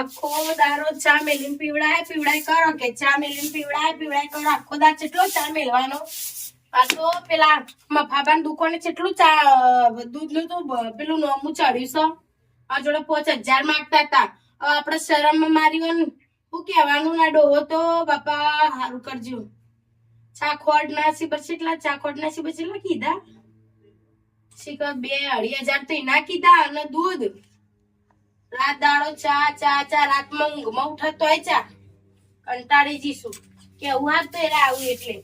આખો દારો ચા મેલીને પીવડાય પીવડાય કરો કે ચા મેલીને પીવડાય પીવડાય કરો. આખો દાર કેટલો ચા મેલવાનો આ તો પેલા મફાબાન દુકાને કેટલું ચા, દૂધનું તો પેલું નોમું ચડ્યું છે. આ જોડે પોચ હજાર માંગતા હતા. હવે આપણે શરમમાં મારી શું કહેવાનું? ના ડોહો તો બાપા હારું કરજો. ચાખોડ ના એટલા, ચા ચાખોડ ના સી બસ એટલા કીધા? શીખ બે અઢી હજાર તો એના કીધા અને દૂધ. રાત દાડો ચા ચા ચા રાતમાં ઊંઘમાં ઉઠતો હોય ચા. કંટાળી જઈશું. કેવું હાથ તો એરા એટલે?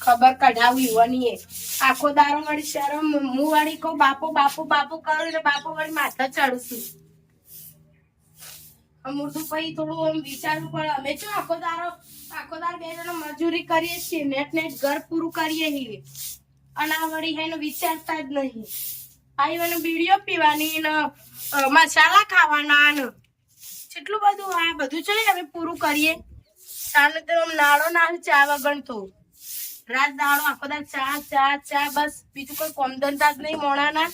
ખબર કઢાવી એ આખો દારો વાળી શરમ, હું વાળી કહું, બાપો બાપો બાપો, કરું એટલે બાપો વાળી માથા ચડશું અમુર્દું પછી થોડું આમ વિચારવું પડે. અમે જો આખો દારો આખો દારો બે જણા મજૂરી કરીએ છીએ, નેટ નેટ ઘર પૂરું કરીએ છીએ. અને આ વળી એનો વિચારતા જ નહીં. આ મને બીડીઓ પીવાની ને મસાલા ખાવાના ને. કેટલું બધું આ બધું છે અમે પૂરું કરીએ. ચાને તો નાળો ના ચા વગર તો. રાત દાડો આખો દાડો ચા ચા ચા, બસ. બીજું કોઈ કોમ ધંધા જ નહીં મોણાના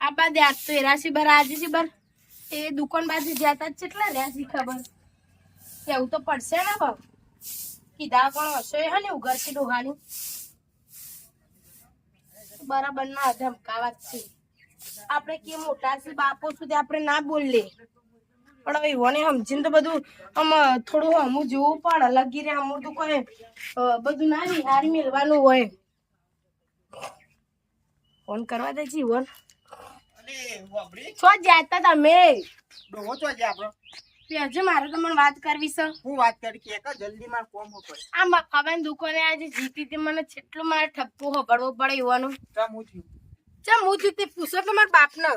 આ બાદ આજ તો એરાશી બર આજે બર એ દુકાન બાજુ જતા જ કેટલા રહ્યા ખબર? કેવું તો પડશે ને બાપ કીધા કોણ એ હે ને ઉઘરથી ડોહાની. બરાબર ના ધમકાવા જ છે. આપણે કે મોટા છે બાપો સુધી આપણે ના બોલીએ. પણ હવે ઈવોને સમજીને તો બધું આમ થોડું અમુક જોવું પણ લગી રે અમુક તો કોઈ બધું ના હારી મેળવાનું હોય. ફોન કરવા દે જીવન. છો જાતા તમે? ડોહો છો આજે આપણો? હજુ મારે તમને વાત કરવી છે. હું વાત કરી કે જલ્દી માર કોમ હો પડે આ મકાબાન દુકાને આજે જીતી હતી મને જેટલું મારે ઠપકો હોબળવો પડે એવાનું ચમ હું થયું? ચમ હું જીતી પૂછો તો મારા બાપને.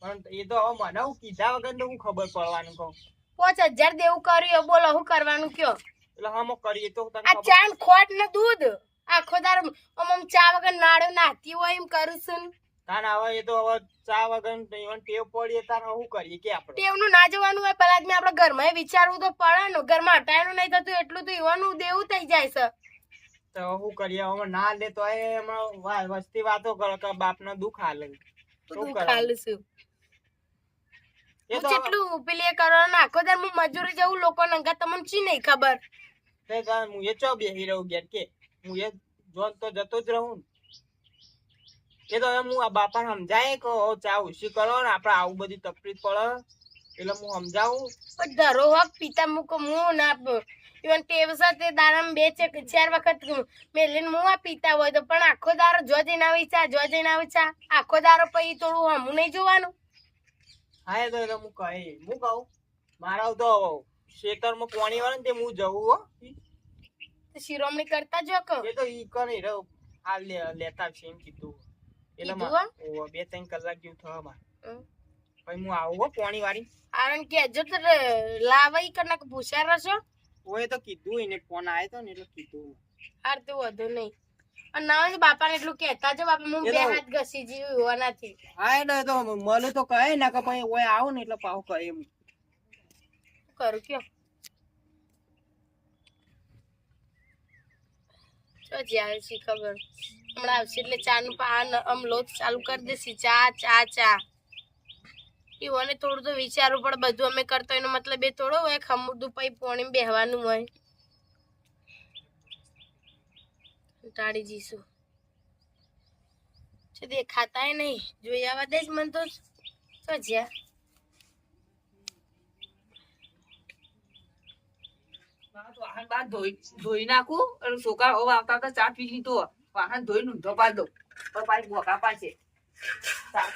પણ એ તો હવે મને હું કીધા વગર તો હું ખબર પડવાનું કહું. પાંચ હજાર દેવું કર્યું બોલો હું કરવાનું કયો? એટલે હમો કરીએ તો આ ચાન ચા ને ખોટ ને દૂધ. આખો દાર આમ ચા વગર નાડો નાતી હોય એમ કરું છું. તાન હવે એ તો હવે ચા વગર ઇવન ટેવ પડીએ તાન શું કરીએ? કે આપણે? ટેવનું ના જવાનું હોય પેલા આદમી આપણા ઘરમાં વિચારવું તો પડે ને. ઘરમાં હટાયનું નહીં થતું એટલું તો ઈવાનું દેવું થઈ જાય છે. તો શું કરીએ? હવે ના લે તો એ હમણાં વસ્તી વાતો કરે કે બાપને દુઃખ હાલે શું કરવાનું? ખાલું છું હું તો કેટલું પેલી એ કરવાનું આખો દર હું મજૂરી જવું લોકો નંગા તમને ચી નહીં ખબર? હું એ ચો બેહી રહું ઘેર કે? હું એ જોન તો જતો જ રહું. એ તો હવે હું આ બાપાને સમજાય કે ચા ઓછી કરો ને આપણે આવું બધી તકલીફ પડે. એટલે હું સમજાવું. પણ ધરો હક પિતા મૂકો હું ના ઇવન ટેવ છે દારામ બે છે ચાર વખત મેલીને હું આ પીતા હોય તો પણ આખો દારો જો જઈને આવી ચા જો જઈને આવી ચા. આખો દારો પછી થોડું હમું નહીં જોવાનું. હા એ તો એટલે હું કહી. હું કહું? મારા તો ખેતરમાં પાણી વાળે ને તે હું જવું હો. શિરોમણી કરતા જો કે એ તો ઈ કરે. રહ્યો. આ લે લેતા છે એમ કીધું. બે ત્રણ કલાક જેવું થવા. પછી હું આવું હો પાણી વાળી. કારણ કે જો તો લાવાઈ કરના પૂછ્યા રહેશો. ઓએ તો કીધું એને ફોન આવ્યો તો ને એટલે કીધું હાર તો વધુ નહીં. અને ના બાપાને એટલું કહેતા જો બાપા હું બે હાથ ઘસી જેવી હોવાનાથી હા એટલે તો મને તો કહે ને કે ઓય આવું ને એટલે પાછું કહે એમ. કરું કયો? જો જે છે ખબર. હમણાં આવશે એટલે ચા નું પાન આમ લોટ ચાલુ કરી દેશે. ચા ચા ચા. એવોને થોડું તો વિચારવું પડે. બધું અમે કરતો એનો મતલબ એ થોડો હોય ખમુરદું પછી પોણી બેહવાનું હોય. ટાળી જઈશું. દેખાતા નહીં. જોઈ આવવા દે જ મને તો. તો જ્યાં ધોઈ નાખું અને છોકરા આવતા હતા ચા પી લીધો વાહન ધોઈ ઊંધો પાડ દો તો પાછી ભોગા પાડશે. આ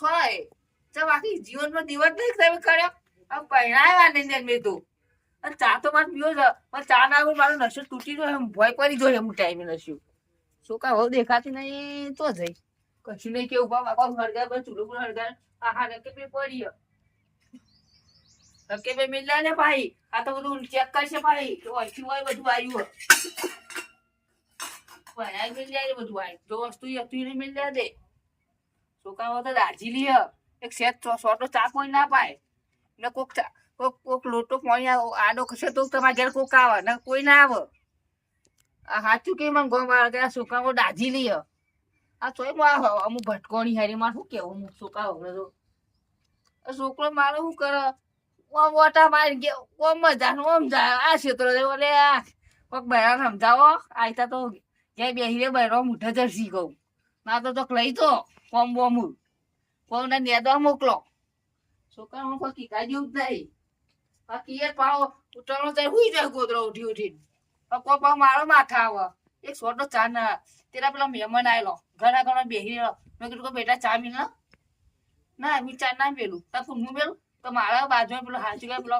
થાય. ચા બાકી જીવનમાં દિવસ નહીં તમે કર્યો? મેં તો. ચા તો મારે પીવો છે. પણ ચા ના આવે મારો નશો તૂટી ગયો. એમ ભય પડી ગયો એમ ટાઈમે નશ્યું છોકરા હવે દેખાતી નહીં તો જઈ. કશું નહીં કેવું બાબા આખો હળગાર બસ ચૂલો પણ હળગાર હા નકે પે પડ્યો. નકે પે મિલ્યા ને ભાઈ આ તો બધું ચેક કરશે ભાઈ. તો અહીંથી હોય બધું આવ્યું ભાઈ મિલ જાય બધું આવ્યું જો વસ્તુ હતું એને મિલ્યા દે. છોકરાઓ તો દાજી લે. એક સેટ સોટો ચા કોઈ ના પાય ને કોક ચા, કોક કોક લોટો પાણી આડો કશે તો તમારા ઘેર કોક આવે ને કોઈ ના આવે. આ સાચું કે મને ગોમ છોકરાઓ દાજી લઈએ આ તોયમાં અમુક ભટકોણી હારી માં શું કેવું? અમુક છોકરાઓ હવે તો. છોકરો મારે શું કરે? ઓમ ઓટા મારી ગયો. ઓમ મજા ઓમ જાય આ ક્ષેત્રો ઓલે કોક બહેરા સમજાવો. આયતા તો ક્યાંય બેસી રે બહેરો મુઠા જર્સી કહું ના તો તો લઈ તો, કોમ બોમ કોને નેદવા મોકલો. છોકરા હું કોઈ કીધા જેવું જ નહીં. બાકી એ ઉતરણો જાય હુઈ જાય ગોદરો ઉઠી ઉઠીને. પપ્પા પાવ મારો માથા આવે. એક સોટો ચા ના તેરા પેલા મહેમાન આવેલો ઘણા ઘણા બેસી રહ્યો મેં કીધું કે બેટા ચા મિલ ના મેં ચા ના પેલું તાર ફૂલનું પેલું તો મારા બાજુમાં પેલો હાચી ગયો પેલો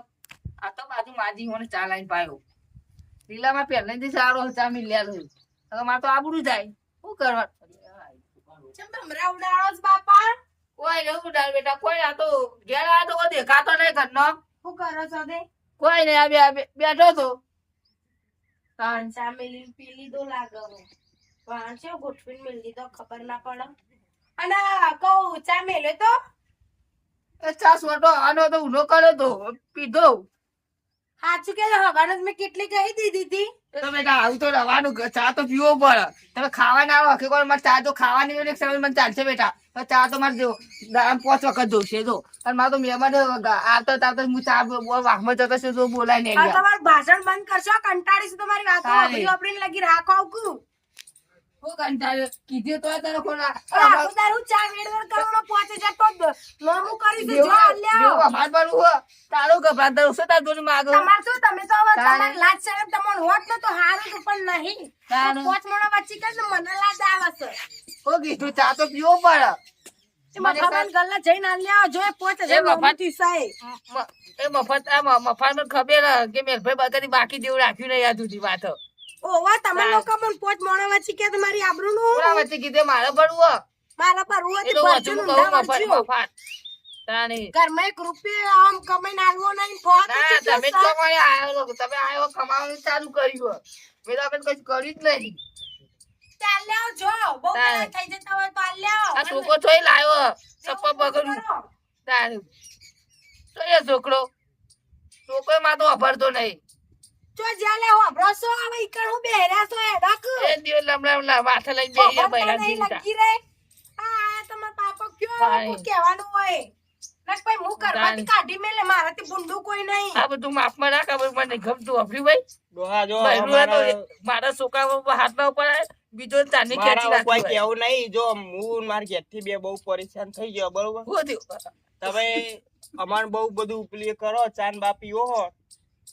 આ તો બાજુ માજી મને ચા લાઈન પાયો. લીલામાં પહેલેથી સારો ચા મિલ લ્યા હવે મારે તો આબડું જાય. શું કરવા? ચમ બાપા? કોઈ નહીં ઉડાડ બેટા કોઈ આ તો ઘેર આ તો દેખાતો નહીં ઘરનો. શું કરો છો તે? કોઈ નહીં આ બેઠો તો ત્રણ ચા મેલીને પી લીધો લાગે હવે. વાંચો ગોઠવીને મેલી દીધો ખબર ના પડે. અને કહું ચા મેલ્યો તો? ચા સોટો આનો તો ઉનો કર્યો તો પીધો. સાચું કે હવારે મેં કેટલી કહી દીધી હતી? તો બેટા આવું તો રવાનું ચા તો પીવો પડે તમે ખાવા ના આવો કે મારે ચા તો ખાવાની એક સમય મને ચાલશે બેટા. ચા તો મારે જો પાંચ વખત જોશે જો. અને મારે તો મહેમાન આવતો આવતો હું ચા વાહમાં જતો છું તો બોલાય નહીં તમારું ભાષણ બંધ કરશો કંટાળીશું તમારી વાતો. વાપરી લગી રાખો આવું હું કંટાળ્યો કીધું તો તારે કોના આખું દારૂ ચા વેડવેડ કરવાનો પહોંચે જતો જ નોમું કરી દેજો લ્યો. અમાર બારું હો. તારું ગભરાત તારું શું તાર જોડે માગો તમારે શું તમે તો હવે તારે. લાજ શરમ તમને હોત ને તો હારું હતું પણ નહીં. પોચ મોણા વચ્ચે કે મને લાજ આવશે કીધું ચા તો પીવો પડે ગલ્લા જઈને આલ્યા જો પોચ હજાર. નોમું એ મફત આ મફાન ખબર કે મેરભાઈ બધાની બાકી જેવું રાખ્યું નહીં આ જુદી વાત. ઓવા તમે લોકો મને પોચ મોણા વચ્ચે કે તમારી આબરૂનું? પૂરા વચ્ચે કીધે મારે ભરવું. મારા પર રોજ ભરજો નું ને ઘરમાં એક રૂપિયો આમ નહીં ફોન તમે કમાઈ આયો તમે આયો કમાવાનું ચાલુ કર્યું મેં તો આપણે કશું કર્યું જ નહીં. ચાલ્યા જો. બહુ. કદાચ થઈ જતા હોય તો આલ્યા આ છોકરો થોઈ લાવ્યો. સપ્પા બગડ્યું. તારું તો એ છોકરો છોકરો. માં તો અભરતો નહીં. જો જ્યાં લે હોભળો છો હવે ઈકણ હું બેહર્યા છો એ ડક? એ દિવસ લમડા લમડા માથે લઈને બેસી ગયા હોભળતા બૈરા નહીં જીવતા. લગી રે. આ આ પાપો કયો હું કહેવાનું હોય. નક ભાઈ હું કરવાથી કાઢી મેલે મારાથી બુંડું કોઈ નહીં. આ બધું માફમાં ના ખબર મને ગમતું અભર્યું ભાઈ. ડોહા જો બૈરું આ તો અમારા- મારા છોકરા હાથમાં હાથ ના ઉપર બીજો ચાંદી ખેંચી મારા કોઈ કેવું નહીં જો હું મારા ઘેરથી બે બહુ પરેશાન થઈ ગયો બરોબર? તમે અમાર બહુ બધું ઉપલી કરો ચાન બાપી પીવો હો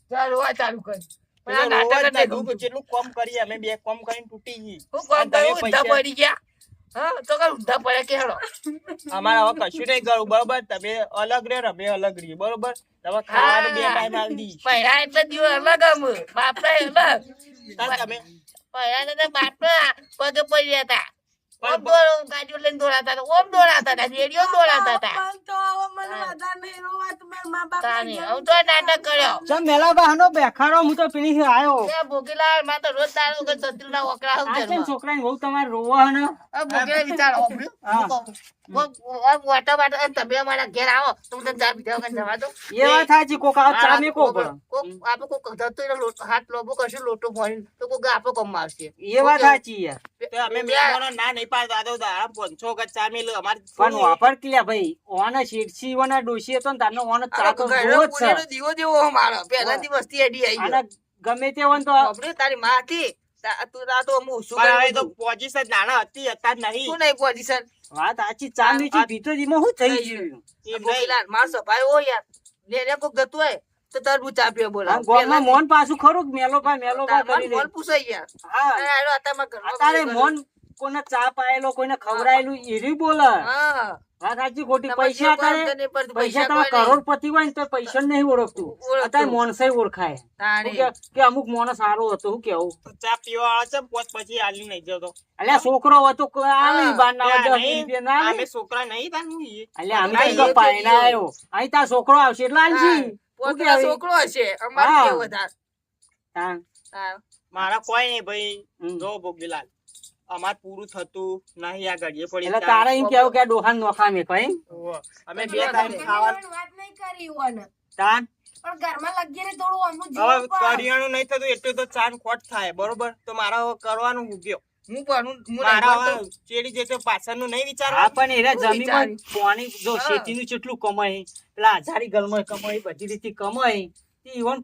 ચાલ હોય ચાલુ કર. પણ આ નાટક રોજ જ જેટલું કોમ કરીએ અમે બે કોમ કરીને તૂટી ગઈ હું કોમ અને તમે કરું ઊંધા પૈસા- પડી ગયા. હા તો કઈ ઊંધા પડ્યા કે હેડો. અમારે હવે કશું નહીં કરવું બરોબર? તમે અલગ રે અમે અલગ રહીએ બરોબર? તમે ખાવાનું બે ટાઈમ આવી દી પહેલા એટલે દિવસ અલગ બાપડા અલગ. તમે પહેલા તો બાપડા પગે પડી હતા ઓમ પણ- ગાડીઓ લઈને દોડાતા હતા. ઓમ દોડાતા હતા રેડિયો દોડાતા હતા. તો મને વધારે નહીં રોવા તમારા મા બાપ તાની હું તો નાટક કર્યો. ચમ મેલા બહાનો બેખાડો હું તો પેલી આયો. તે ભોગીલાલમાં તો રોજ તારું કે સતીના વકરા હું આ છોકરાને બહુ તમારે રોવા ને? આ ભોગીલા વિચાર ઓબળ્યું. હા. હું કહું, વો- આ વાટા વાટા અને તમે અમારા ઘેર આવો તો હું તને ચા પીધા વગર જવા દઉં. એ વાત સાચી કોક આ ચા હા, કોક- કોક- આપણે કોક ધરતો એનો લોટ- હાથ લોબો કરશું, લોટો ભરીને, તો કોક આપો કામ આવશે. એ વાત સાચી યાર. તો અમે મહેમાનો ના નહીં પાડતા આ દાડા પાંચસો વખત ચા મેલું અમારે પણ વાપર ક્યાં ભાઈ ઓને શીરસી ઓને ડોશી હતો ને તારનો ઓને ચા આ તો ઘરનો જોવો જ છે દીવો જેવો હો મારો. પહેલાથી વસ્તી અડી આઈ ગયો. અને ગમે તે હોય ને તો બાપરે, તારી માં તું આ તો અમુક ઓછું કરી તો પોઝિશન નાના હતી હતા નહીં શું નહીં position? વાત સાચી ચાંદી છે એમાં શું થઈ ગયું એમ ભાઈ. માર હોય યાર. લે લે કોક ગતું હોય તો તરબૂચ ચા બોલા બોલાવો. આમ મોન પાછું ખરું મેલો ભાઈ મેલો ભાઈ કરી મને પૂછાય યાર. હા અત્યારમાં ઘરમાં અત્યારે મોન કોને ચા પાયેલો કોઈને ખવડાયેલું એરી બોલે. વાત સાચી ખોટી. પૈસા. કરોડપતિ હોય ને તો પૈસા નહીં ઓળખતું. અત્યારે ઓળખાય. કે અમુક મોણસ સારો હતો શું કેવું? ચા પીવા વાળા છે પોત પછી આલી નહીં જતો. અલ્યા છોકરો હતો હા. બાર ના અમે છોકરા નહીં તાર અલ્યા અમે તો. આવ્યો અહીં તાર છોકરો આવશે એટલે આલજી છોકરો હશે અમારે વધારે. મારા કોઈ નહીં ભાઈ. જો ભોગીલાલ અમાર પૂરું થતું નહીં આ ઘડીએ પડી એટલે તારે એમ કેવું કે ડોહાન નોખા મે કઈ અમે બે ટાઈમ ખાવા વાત નહીં કરી હોને તાન? પણ ઘરમાં લગીને થોડું અમુક હવે કરિયાણું નહીં થતું એટલું તો ચાન ખોટ થાય બરોબર? તો મારા કરવાનું હું ગયો હું પણ હું- મારા ચેડી જતો પાછળનું નહીં હા પણ એના જમીન પાણી જો. શેતીનું કેટલું કમાય પેલા હજારી ગલમાં કમાય બધી રીતે કમાય તે ઈવન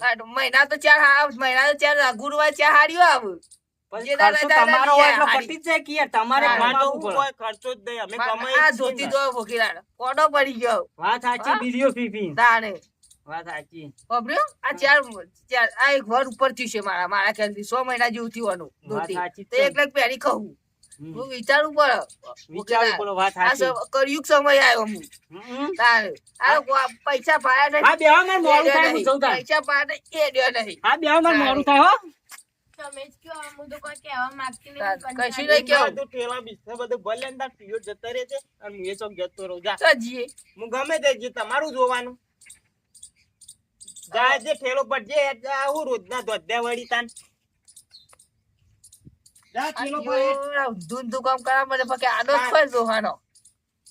આવે મહિના તો ચાર મહિના તો ચાર ગુરુવાર ચાર આવે. હારી. પતી જ જાય કે યાર? તમારે હા, મારે તો કમાવવું હું પડે. કોઈ ખર્ચો જ નહીં. અમે કમાઈએ આ જ છીએ ધોતી ને. જો ભોગીલાલ કોડો પડી ગયો. વાત સાચી હા? બીડીઓ પીપી તાણે. વાત સાચી. ખબર્યું? આ ચાર ચાર આ એક વર ઉપર થયું છે મારા મારા ખ્યાલથી. સો મહિના જેવું થયું. એક લાખ પહેરી કહું હમ. હું વિચારવું પડે. વિચારવું પડે વાત સાચી. કળિયુગ સમય આવ્યો હું. હમ. આ પૈસા પાયા નહીં. હા બેહો મારે મોડું થાય હું જઉં પૈસા પાયા નહીં, એ દ્યો નહીં. હા બેહો મારે મોડું થાય હો. તમે જ કહો હું તો કોઈ કહેવા માંગતી નહીં કશું નહીં કેવું. બધું ઠેલા બીસને બધું ભલે ને તાર પીયો જતો રહે છે અને હું એ ચોક જતો રહું. જા. હું ગમે તે જે તમારું જોવાનું. જા જે ઠેલો પડજે એટલે આવું રોજના ધોધ્યા વળી તાન. જા કામ કરવા મને આનો જ ફળ દોહાનો.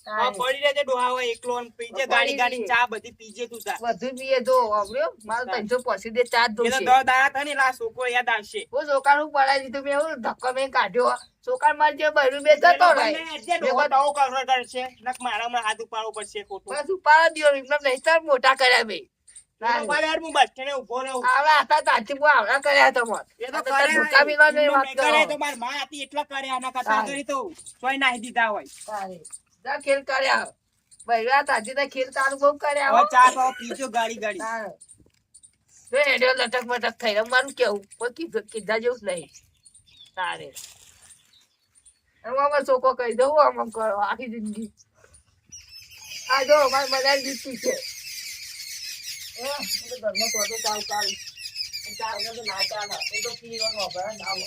હા, પડી રહેજે ડોહા હોય એકલો પીજે ગાડી ગાડી ચા બધી પીજે તું તા. બધું પીએ જો મારે ત્રણસો પહોંચી દે દાડા એટલે આ છોકરો યાદ આવશે. હું સોકાનું પડાવી દીધું મેં હું ધક્કો મેં કાઢ્યો. સોકાન માર જે બૈરું બે જતો રહે. ડોહો કરશે નક મારામાં હાથ ઉપાડવો પડશે ખોટું. બસ ઉપાડો દ્યો એમને નહીં મોટા કર્યા ભાઈ લટક મટક થઈ. મારું કેવું? કીધા જેવું નહીં. તારે એમાં ચોખ્ખો કહી દઉં આમ આમ કરો આખી જિંદગી. આ જો અમારે બધા જીતી છે. ઘરમાં ખોટું ચાલ ચાલ ચાલ તો ના ચાલે એ તો પીવાનો ના આવે.